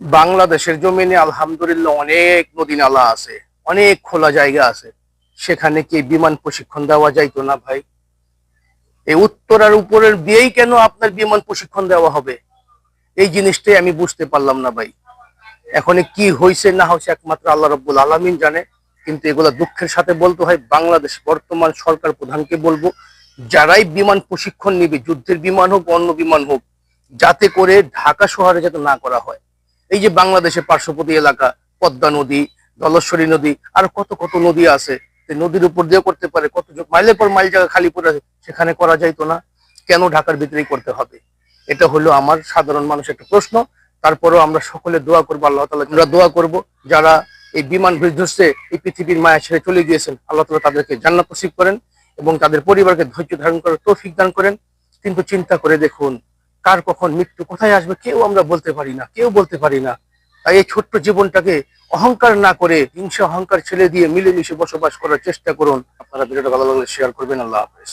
বাংলাদেশের জমিনে আলহামদুলিল্লাহ অনেক নদী নালা আছে, অনেক খোলা জায়গা আছে। সেখানে কি বিমান প্রশিক্ষণ দেওয়া যাইতো না ভাই? এই উত্তরার উপরের দিয়েই কেন আপনার বিমান প্রশিক্ষণ দেওয়া হবে? এই জিনিসটাই আমি বুঝতে পারলাম না ভাই। এখন কি হয়েছে না হয়েছে একমাত্র আল্লাহ রব্বুল আলমিন জানে, কিন্তু এগুলা দুঃখের সাথে বলতে হয়, বাংলাদেশ বর্তমান সরকার প্রধানকে বলব, যারাই বিমান প্রশিক্ষণ নিবে, যুদ্ধের বিমান হোক, অন্য বিমান হোক, যাতে করে ঢাকা শহরে যাতে না করা হয়। এই যে বাংলাদেশের পার্শ্ববর্তী এলাকা, পদ্মা নদী, ধলেশ্বরী নদী, আর কত কত নদী আছে নদীর উপর দিয়ে করতে পারে, কত মাইলের পর মাইল জায়গা খালি আছে, সেখানে করা যাইতো না। কেন ঢাকার ভিতরেই করতে হবে? এটা হলো আমার সাধারণ মানুষের একটা প্রশ্ন। তারপরেও আমরা সকলে দোয়া করব, আল্লাহ তালা আমরা দোয়া করব, যারা এই বিমান বিধ্বস্তে এই পৃথিবীর মায়া ছেড়ে চলে গিয়েছেন, আল্লাহ তালা তাদেরকে জান্নাত করেন এবং তাদের পরিবারকে ধৈর্য ধারণ করার তৌফিক দান করেন। কিন্তু চিন্তা করে দেখুন কার কখন মৃত্যু, কোথায় আসবে, কেউ আমরা বলতে পারি না, কেউ বলতে পারি না। তাই এই ছোট্ট জীবনটাকে অহংকার না করে হিংসা, অহংকার ছেড়ে দিয়ে মিলেমিশে বসবাস করার চেষ্টা করুন। আপনারা ভিডিওটা ভালো লাগলে শেয়ার করবেন। আল্লাহ হাফেজ।